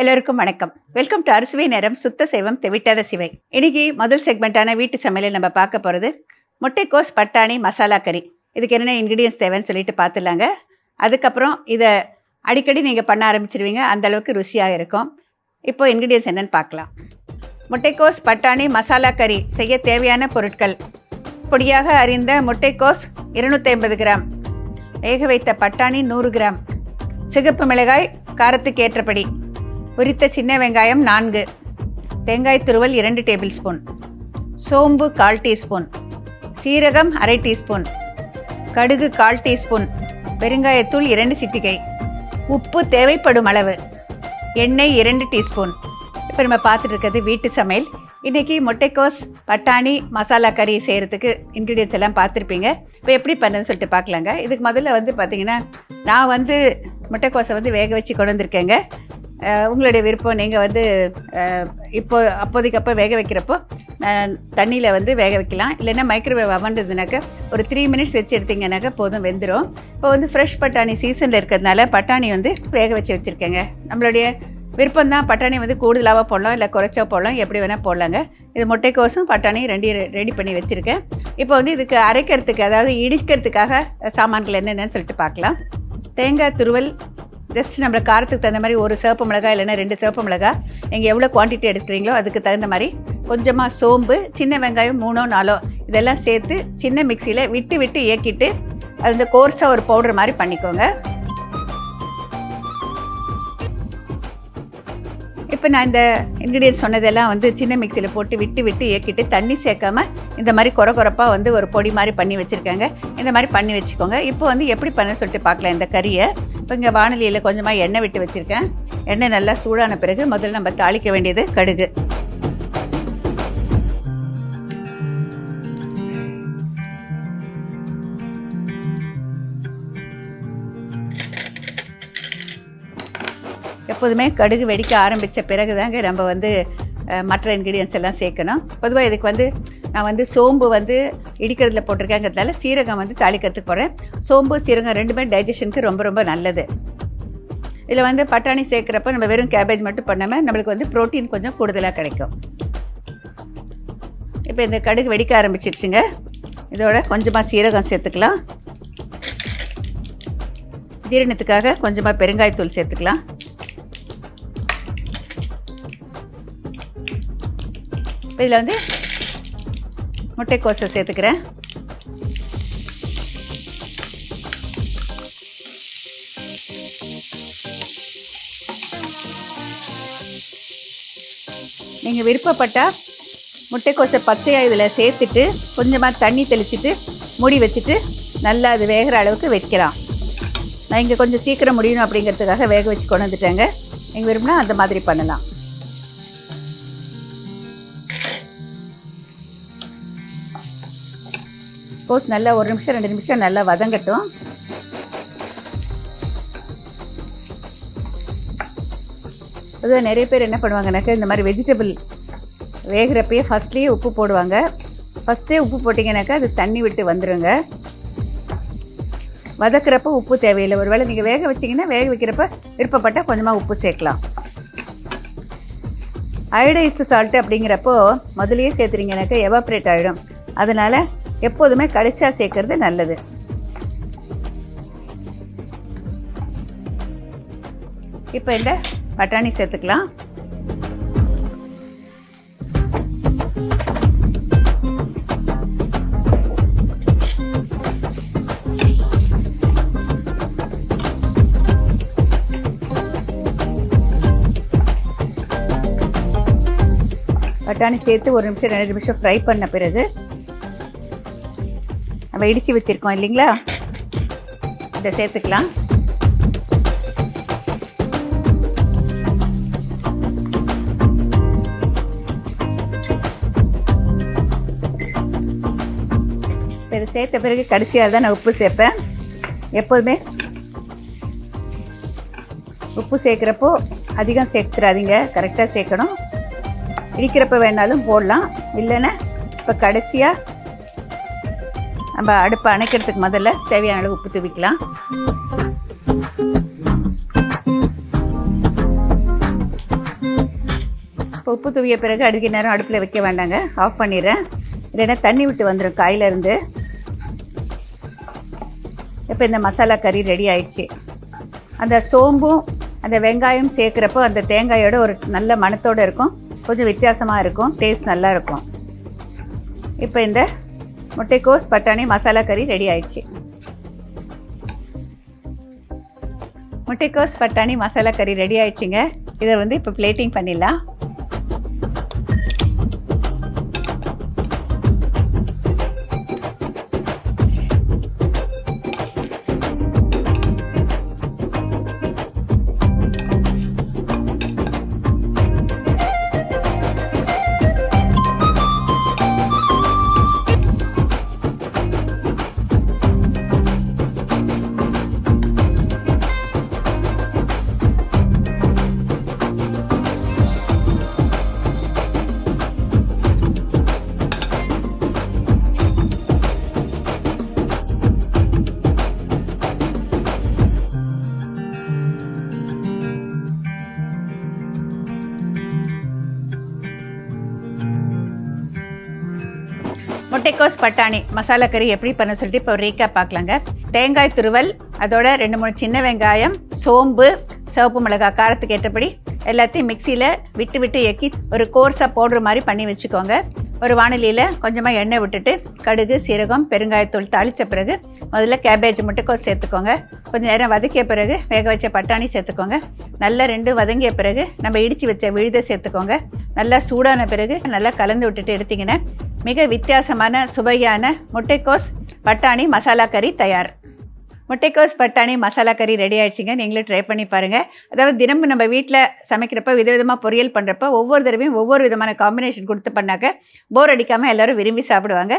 எல்லோருக்கும் வணக்கம். Welcome to அரிசுவை நேரம் சுத்த சைவம் தெவிட்டாத சிவை. இன்னைக்கு முதல் செக்மெண்ட்டான வீட்டு சமையலில் நம்ம பார்க்க போகிறது முட்டைக்கோஸ் பட்டாணி மசாலா கறி. இதுக்கு என்னென்ன இன்க்ரீடியன்ஸ் தேவைன்னு சொல்லிட்டு பார்த்துலாங்க அதுக்கப்புறம் இதை அடிக்கடி நீங்கள் பண்ண ஆரம்பிச்சிருவீங்க. அந்த அளவுக்கு ருசியாக இருக்கும். இப்போ இன்க்ரீடியன்ஸ் என்னென்னு பார்க்கலாம். முட்டைக்கோஸ் பட்டாணி மசாலா கறி செய்ய தேவையான பொருட்கள். பொடியாக அறிந்த முட்டைக்கோஸ் இருநூற்றி ஐம்பது கிராம். வேக வைத்த பட்டாணி நூறு கிராம். சிகப்பு மிளகாய் காரத்துக்கு ஏற்றபடி. உரித்த சின்ன வெங்காயம் நான்கு. தேங்காய் துருவல் இரண்டு டேபிள் ஸ்பூன் சோம்பு கால் டீஸ்பூன். சீரகம் அரை டீஸ்பூன். கடுகு கால் டீஸ்பூன். பெருங்காயத்தூள் இரண்டு சிட்டிகை. உப்பு தேவைப்படும் அளவு. எண்ணெய் இரண்டு டீஸ்பூன். இப்போ நம்ம பார்த்துட்டு இருக்கிறது வீட்டு சமையல். இன்றைக்கி முட்டைக்கோஸ் பட்டாணி மசாலா கறி செய்கிறதுக்கு இன்க்ரீடியன்ஸ் எல்லாம் பார்த்துருப்பீங்க. இப்போ எப்படி பண்ணுறதுன்னு சொல்லிட்டு பார்க்கலாங்க. இதுக்கு முதல்ல வந்து பார்த்தீங்கன்னா நான் வந்து முட்டைக்கோஸை வந்து வேக வச்சு கொண்டு வந்திருக்கேங்க. உங்களுடைய விருப்பம். நீங்கள் வந்து இப்போ அப்போதைக்கு அப்போ வேக வைக்கிறப்போ தண்ணியில் வந்து வேக வைக்கலாம். இல்லைன்னா மைக்ரோவேவ் அவன்றதுனாக்க ஒரு த்ரீ மினிட்ஸ் வச்சு எடுத்தீங்கன்னாக்கா போதும் வெந்துடும் இப்போ வந்து ஃப்ரெஷ் பட்டாணி சீசனில் இருக்கிறதுனால பட்டாணி வந்து வேக வச்சு வச்சுருக்கேங்க. நம்மளுடைய விருப்பம் தான் பட்டாணி வந்து கூடுதலாக போடலாம் இல்லை குறைச்சா போடலாம் எப்படி வேணால் போடலாங்க. இது முட்டைக்கோசும் பட்டாணி ரெண்டையும் ரெடி பண்ணி வச்சுருக்கேன். இப்போ வந்து இதுக்கு அரைக்கிறதுக்கு அதாவது இடிக்கிறதுக்காக சாமான்கள் என்னென்னு சொல்லிட்டு பார்க்கலாம். தேங்காய் துருவல் ஜஸ்ட் நம்ம காரத்துக்கு தகுந்த மாதிரி ஒரு சிவப்பு மிளகாய் இல்லைன்னா ரெண்டு சிவப்பு மிளகாய். நீங்கள் எவ்வளோ குவான்டிட்டி எடுக்கிறீங்களோ அதுக்கு தகுந்த மாதிரி கொஞ்சமாக சோம்பு சின்ன வெங்காயம் மூணோ நாலோ இதெல்லாம் சேர்த்து சின்ன மிக்சியில் விட்டு விட்டு இயக்கிட்டு அது இந்த கோர்ஸாக ஒரு பவுடர் மாதிரி பண்ணிக்கோங்க. இப்போ நான் இந்த இன்க்ரீடியன்ஸ் சொன்னதெல்லாம் வந்து சின்ன மிக்சியில் போட்டு விட்டு விட்டு இயக்கிட்டு தண்ணி சேர்க்காம இந்த மாதிரி குறை குறைப்பாக வந்து ஒரு பொடி மாதிரி பண்ணி வச்சுருக்காங்க. இந்த மாதிரி பண்ணி வச்சுக்கோங்க. இப்போ வந்து எப்படி பண்ண சொல்லிட்டு பார்க்கலாம். இந்த கறியை இப்போ இங்கே வானலியில் கொஞ்சமாக எண்ணெய் விட்டு வச்சுருக்கேன். எண்ணெய் நல்லா சூடான பிறகு முதல்ல நம்ம தாளிக்க வேண்டியது கடுகு. எப்போதுமே கடுகு வெடிக்க ஆரம்பித்த பிறகு தாங்க நம்ம வந்து மற்ற இன்க்ரீடியன்ஸ் எல்லாம் சேர்க்கணும். பொதுவாக இதுக்கு வந்து நான் வந்து சோம்பு வந்து இடிக்கிறதுல போட்டிருக்கேங்கிறதால சீரகம் வந்து தாளிக்கிறதுக்கு போகிறேன் சோம்பு சீரகம் ரெண்டுமே டைஜஷனுக்கு ரொம்ப ரொம்ப நல்லது. இதில் வந்து பட்டாணி சேர்க்குறப்ப நம்ம வெறும் கேபேஜ் மட்டும் பண்ணாமல் நம்மளுக்கு வந்து புரோட்டீன் கொஞ்சம் கூடுதலாக கிடைக்கும். இப்போ இந்த கடுகு வெடிக்க ஆரம்பிச்சிடுச்சுங்க. இதோட கொஞ்சமாக சீரகம் சேர்த்துக்கலாம். ஜீரணத்துக்காக கொஞ்சமாக பெருங்காயத்தூள் சேர்த்துக்கலாம். இதில் வந்து முட்டைக்கோசை சேர்த்துக்கிறேன். நீங்கள் விருப்பப்பட்டால் முட்டைக்கோசை பச்சையாக இதில் சேர்த்துட்டு கொஞ்சமாக தண்ணி தெளிச்சுட்டு மூடி வச்சுட்டு நல்லா அது வேகிற அளவுக்கு வைக்கலாம். நான் இங்கே கொஞ்சம் சீக்கிரம் முடியணும் அப்படிங்கிறதுக்காக வேக வச்சு கொண்டு வந்துட்டேங்க. நீங்கள் விரும்பினா அந்த மாதிரி பண்ணலாம். கோஸ் நல்லா ஒரு நிமிஷம் ரெண்டு நிமிஷம் நல்லா வதங்கட்டும். பொதுவாக நிறைய பேர் என்ன பண்ணுவாங்கனாக்கா இந்த மாதிரி வெஜிடபிள் வேகிறப்பயே ஃபஸ்ட்லேயே உப்பு போடுவாங்க. ஃபஸ்ட்டே உப்பு போட்டிங்கனாக்கா அது தண்ணி விட்டு வந்துடுங்க வதக்குறப்ப உப்பு தேவையில்லை. ஒருவேளை நீங்கள் வேக வச்சிங்கன்னா வேக வைக்கிறப்ப விருப்பப்பட்டால் கொஞ்சமாக உப்பு சேர்க்கலாம். அயோடைஸ்டு சால்ட்டு அப்படிங்கிறப்போ முதலையே சேர்த்துறீங்கனாக்கா எவாப்ரேட் ஆகிடும் அதனால் எப்போதுமே கடைசியாக சேர்க்கறது நல்லது. இப்போ இந்த பட்டாணி சேர்த்துக்கலாம். பட்டாணி சேர்த்து ஒரு நிமிஷம் ரெண்டு நிமிஷம் ஃப்ரை பண்ண பிறகு நம்ம இடித்து வச்சுருக்கோம் இல்லைங்களா? இதை சேர்த்துக்கலாம். இப்ப இதை சேர்த்த பிறகு கடைசியாக தான் நான் உப்பு சேர்ப்பேன். எப்போதுமே உப்பு சேர்க்குறப்போ அதிகம் சேர்த்துறாதீங்க. கரெக்டாக சேர்க்கணும். இடிக்கிறப்ப வேணாலும் போடலாம். இல்லைன்னா இப்போ கடைசியாக நம்ம அடுப்பை அணைக்கிறதுக்கு முதல்ல தேவையான அளவு உப்பு தூவிக்கலாம். இப்போ உப்பு தூவிய பிறகு அடுக்க நேரம் அடுப்பில் வைக்க வேண்டாங்க. ஆஃப் பண்ணிடுறேன். இல்லைன்னா தண்ணி விட்டு வந்துடும் காயிலேருந்து. இப்போ இந்த மசாலா கறி ரெடி ஆயிடுச்சு. அந்த சோம்பும் அந்த வெங்காயம் சேர்க்குறப்போ அந்த தேங்காயோட ஒரு நல்ல மணத்தோடு இருக்கும். கொஞ்சம் வித்தியாசமாக இருக்கும். டேஸ்ட் நல்லா இருக்கும். இப்போ இந்த முட்டைக்கோஸ் பட்டாணி மசாலா கறி ரெடி ஆயிடுச்சு முட்டைக்கோஸ் பட்டாணி மசாலா கறி ரெடி ஆயிடுச்சுங்க இதை வந்து இப்போ பிளேட்டிங் பண்ணிடலாம் முட்டைக்கோஸ் பட்டாணி மசாலா கறி எப்படி பண்ண சொல்லிட்டு இப்போ ரீக்கா பார்க்கலாங்க. தேங்காய் துருவல் அதோட ரெண்டு மூணு சின்ன வெங்காயம் சோம்பு சிவப்பு மிளகாய் காரத்துக்கு ஏற்றபடி எல்லாத்தையும் மிக்சியில் விட்டு விட்டு எக்கி ஒரு கோர்ஸாக போடுற மாதிரி பண்ணி வச்சுக்கோங்க. ஒரு வானிலையில் கொஞ்சமாக எண்ணெய் விட்டுட்டு கடுகு சீரகம் பெருங்காயத்தூள் தாளித்த பிறகு முதல்ல கேபேஜ் முட்டைக்கோஸ் சேர்த்துக்கோங்க. கொஞ்சம் நேரம் வதக்கிய பிறகு வேக வச்ச பட்டாணி சேர்த்துக்கோங்க. நல்லா ரெண்டு வதங்கிய பிறகு நம்ம இடித்து வச்ச விழுதை சேர்த்துக்கோங்க. நல்லா சூடான பிறகு நல்லா கலந்து விட்டுட்டு எடுத்தீங்கன்னா மிக வித்தியாசமான சுவையான முட்டைக்கோஸ் பட்டாணி மசாலா கறி தயார். முட்டைக்கோஸ் பட்டாணி மசாலா கறி ரெடி ஆயிடுச்சுங்க. நீங்களும் ட்ரை பண்ணி பாருங்கள் அதாவது தினமும் நம்ம வீட்டில் சமைக்கிறப்ப விதவிதமாக பொரியல் பண்ணுறப்ப ஒவ்வொரு தடவையும் ஒவ்வொரு விதமான காம்பினேஷன் கொடுத்து பண்ணாக்க போர் அடிக்காமல் எல்லோரும் விரும்பி சாப்பிடுவாங்க.